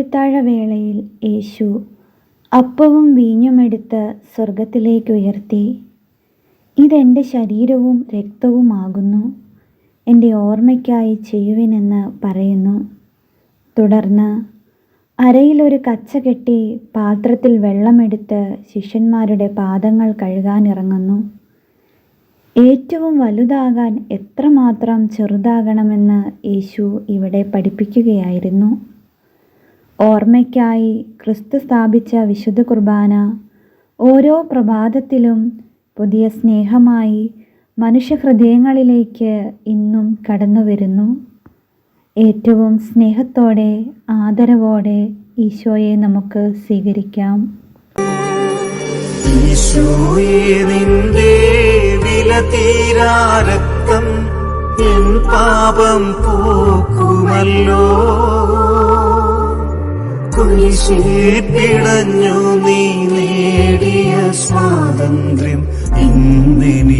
അത്താഴത്താഴ വേളയിൽ യേശു അപ്പവും വീഞ്ഞുമെടുത്ത് സ്വർഗത്തിലേക്ക് ഉയർത്തി ഇതെന്റെ ശരീരവും രക്തവുമാകുന്നു. എന്റെ ഓർമ്മയ്ക്കായി ചെയ്യുവിനെന്ന് പറയുന്നു. തുടർന്ന് അരയിലൊരു കച്ച കെട്ടി പാത്രത്തിൽ വെള്ളമെടുത്ത് ശിഷ്യന്മാരുടെ പാദങ്ങൾ കഴുകാനിറങ്ങുന്നു. ഏറ്റവും വലുതാകാൻ എത്രമാത്രം ചെറുതാകണമെന്ന് യേശു ഇവിടെ പഠിപ്പിക്കുകയായിരുന്നു. ഓർമ്മയ്ക്കായി ക്രിസ്തു സ്ഥാപിച്ച വിശുദ്ധ കുർബാന ഓരോ പ്രഭാതത്തിലും പുതിയ സ്നേഹമായി മനുഷ്യഹൃദയങ്ങളിലേക്ക് ഇന്നും കടന്നു വരുന്നു ഏറ്റവും സ്നേഹത്തോടെ ആദരവോടെ ഈശോയെ നമുക്ക് സ്വീകരിക്കാം. ഈശോയെ നിന്റെ എൻ പാപം പോക്കുമല്ലോ. കുരിശിൽ പിടഞ്ഞു നീ നേടിയ സ്വാതന്ത്ര്യം ഇന്നെനിക്കേകുമല്ലോ.